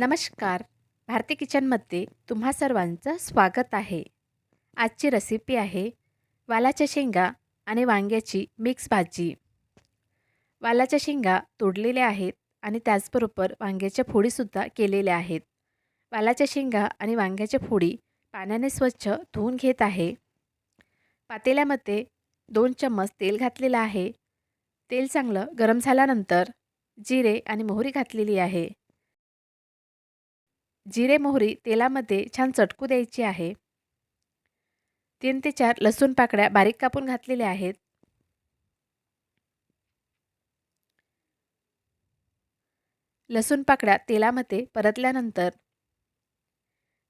नमस्कार. भारती किचनमध्ये तुम्हा सर्वांचं स्वागत आहे. आजची रेसिपी आहे वालाच्या शेंगा आणि वांग्याची मिक्स भाजी. वालाच्या शेंगा तोडलेल्या आहेत आणि त्याचबरोबर वांग्याच्या फोडीसुद्धा केलेल्या आहेत. वालाच्या शेंगा आणि वांग्याच्या फोडी पाण्याने स्वच्छ धुवून घेत आहे. पातेल्यामध्ये दोन चम्मच तेल घातलेलं आहे. तेल चांगलं गरम झाल्यानंतर जिरे आणि मोहरी घातलेली आहे. जिरे मोहरी तेलामध्ये छान चटकू द्यायची आहे. तीन ते चार लसूण पाकड्या बारीक कापून घातलेल्या आहेत. लसूण पाकड्या तेलामध्ये परतल्यानंतर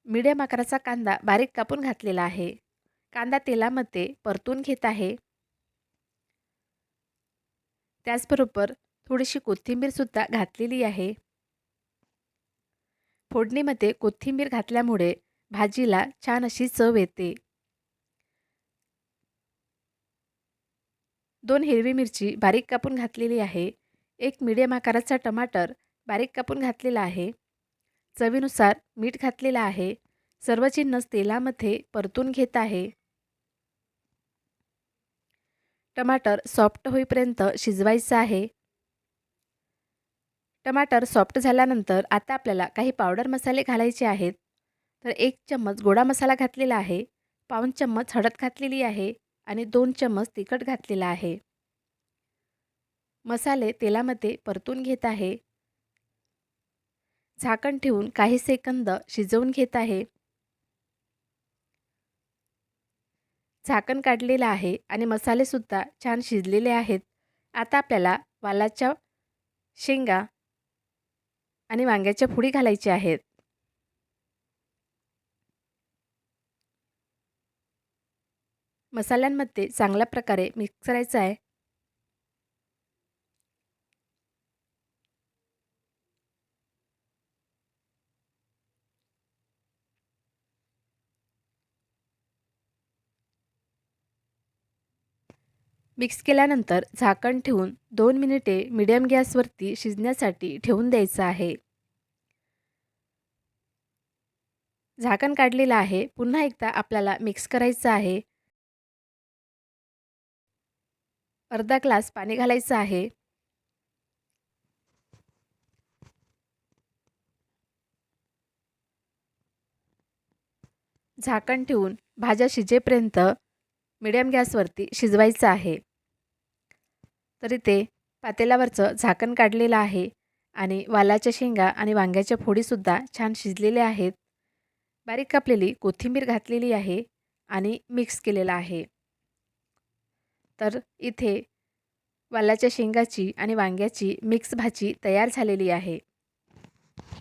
मीडियम आकाराचा कांदा बारीक कापून घातलेला आहे. कांदा तेलामध्ये परतून घेत आहे. त्याचबरोबर थोडीशी कोथिंबीरसुद्धा घातलेली आहे. फोडणीमध्ये कोथिंबीर घातल्यामुळे भाजीला छान अशी चव येते. दोन हिरवी मिरची बारीक कापून घातलेली आहे. एक मिडियम आकाराचा टमाटर बारीक कापून घातलेला आहे. चवीनुसार मीठ घातलेलं आहे. सर्व जिन्नस तेलामध्ये परतून घेत आहे. टमाटर सॉफ्ट होईपर्यंत शिजवायचं आहे. टमाटर सॉफ्ट झाल्यानंतर आता आपल्याला काही पावडर मसाले घालायचे आहेत. तर एक चम्मच गोडा मसाला घातलेला आहे. पाऊन चम्मच हळद घातलेली आहे आणि दोन चम्मच तिखट घातलेला आहे. मसाले तेलामध्ये परतून घेत आहे. झाकण ठेवून काही सेकंद शिजवून घेत आहे. झाकण काढलेलं आहे आणि मसालेसुद्धा छान शिजलेले आहेत. आता आपल्याला वालाच्या शेंगा आणि वांग्याच्या फुडी घालायच्या आहेत. मसाल्यांमध्ये चांगल्या प्रकारे मिक्स करायचं आहे. मिक्स केल्यानंतर झाकण ठेवून दोन मिनिटे मिडियम गॅसवरती शिजण्यासाठी ठेवून द्यायचं आहे. झाकण काढलेलं आहे. पुन्हा एकदा आपल्याला मिक्स करायचं आहे. अर्धा ग्लास पाणी घालायचं आहे. झाकण ठेवून भाज्या शिजेपर्यंत मिडियम गॅसवरती शिजवायचं आहे. तर इथे पातेल्यावरचं झाकण काढलेलं आहे आणि वालाच्या शेंगा आणि वांग्याच्या फोडीसुद्धा छान शिजलेल्या आहेत. बारीक कापलेली कोथिंबीर घातलेली आहे आणि मिक्स केलेला आहे. तर इथे वालाच्या शेंगाची आणि वांग्याची मिक्स भाजी तयार झालेली आहे.